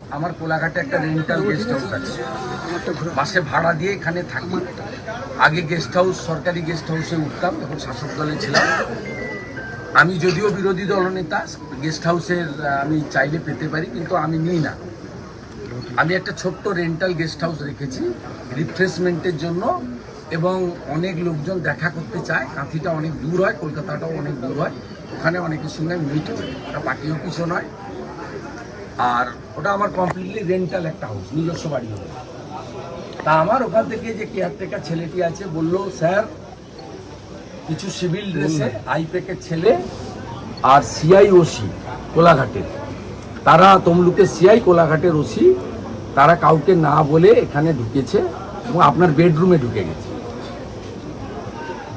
আমার কোলাঘাটে একটা rental guest house আছে। বাসে ভাড়া দিয়ে এখানে থাকি। আগে গেস্ট হাউস সরকারি গেস্ট হাউসে উঠতাম যখন শাসক দলে ছিলাম। আমি যদিও বিরোধী দলনেতা গেস্ট হাউসের আমি চাইলে পেতে পারি, কিন্তু আমি নিই না। আমি একটা ছোট্ট রেন্টাল গেস্ট হাউস রেখেছি রিফ্রেশমেন্টের জন্য, এবং অনেক লোকজন দেখা করতে চায়। কাঁথিটা অনেক দূর হয়, কলকাতাটাও অনেক দূর হয়। ওখানে অনেকের সঙ্গে মিট করি। ওটা পার্টি অফিসও নয়। আর ওটা আমার কমপ্লিটলি রেন্টাল একটা হাউস নিজস্ব বাড়ি হবে। তা আমার ওখান থেকে যে কেয়ারটেকার ছেলেটি আছে বলল স্যার কিছু সিভিল ড্রেসে আইপেকের ছেলে আর সিআই ওসি কোলাঘাটের। তারা তমলুকের সিআই কোলাঘাটের ওসি তারা কাউকে না বলে এখানে ঢুকেছে এবং আপনার বেডরুমে ঢুকে গেছে।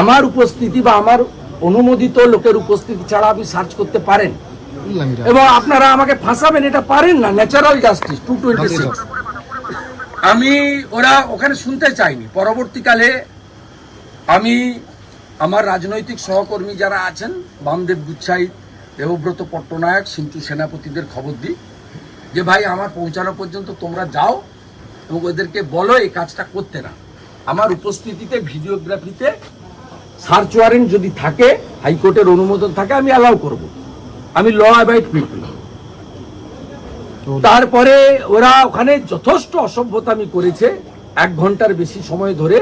আমার উপস্থিতি বা আমার অনুমোদিত লোকের উপস্থিতি ছাড়া আপনি সার্চ করতে পারেন। এবং আপনারা আমাকে ফাঁসাবেন এটা পারেন না। Natural justice two twenty six আমি ওরা ওখানে শুনতে চাইনি পরবর্তীকালে আমি আমার রাজনৈতিক সহকর্মী যারা আছেন বামদেব গুচ্ছাই দেবব্রত পট্টনায়ক সিন্টু সেনাপতিদের খবর দিই যে ভাই আমার পৌঁছানো পর্যন্ত তোমরা যাও এবং ওদেরকে বলো এই কাজটা করতে না। আমার উপস্থিতিতে ভিডিওগ্রাফিতে সার্চ ওয়ারেন্ট যদি থাকে হাইকোর্টের অনুমোদন থাকে আমি অ্যালাউ করব। আমি ল অ্যাবাইড পিপল তারপরে ওরা ওখানে যথেষ্ট অসভ্যতামি করেছে এক ঘণ্টার বেশি সময় ধরে।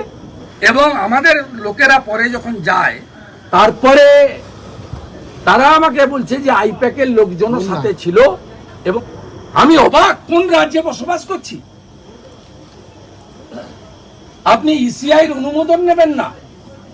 এবং আমাদের লোকেরা পরে যখন যায় তারপরে তারা আমাকে বলছে যে আইপ্যাকের লোকজনও সাথে ছিল এবং আমি অবাক কোন রাজ্যে বসবাস করছি? আপনি ইসিআইয়ের অনুমোদন নেবেন না।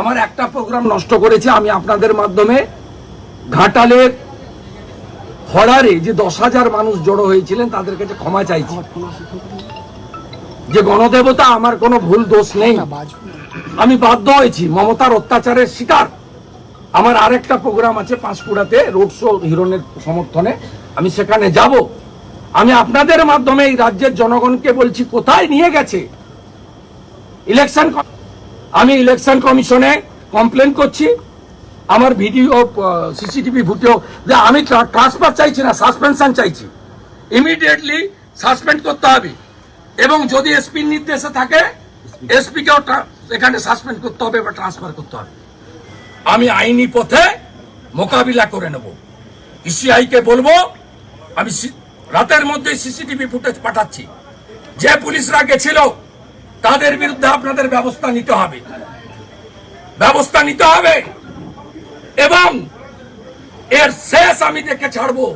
আমার একটা প্রোগ্রাম নষ্ট করেছে, আমি আপনাদের মাধ্যমে ঘাটালের হরারে যে দশ হাজার মানুষ জড়ো হয়েছিলেন, তাদের কাছে ক্ষমা চাইছি। যে গণদেবতা, আমার কোনো ভুল দোষ নেই। আমি বাধ্য হয়েছি, মমতার অত্যাচারের শিকার। আমার আরেকটা প্রোগ্রাম আছে পাঁশকুড়াতে রোড শো হিরণের সমর্থনে। আমি সেখানে যাব। আমি আপনাদের মাধ্যমে এই রাজ্যের জনগণকে বলছি, কোথায় নিয়ে গেছে? ইলেকশন আমি ইলেকশন কমিশনে কমপ্লেন করছি। আমার ভিডিও সিসিটিভি ফুটেও যে আমি ট্রান্সফার চাইছি না সাসপেনশন চাইছি। ইমিডিয়েটলি সাসপেন্ড করতে হবে। এবং যদি এসপির নির্দেশে থাকে এসপিকেও এখানে সাসপেন্ড করতে হবে বা ট্রান্সফার করতে হবে। আমি আইনি পথে মোকাবিলা করে নেব। ইসিআই কে বলব, আমি রাতের মধ্যে সিসিটিভি ফুটেজ পাঠাচ্ছি। যে পুলিশরা গেছিল তাদের বিরুদ্ধে আপনাদের ব্যবস্থা নিতে হবে। ব্যবস্থা নিতে হবে। এবং এর শেষ আমি দেখে ছাড়বো।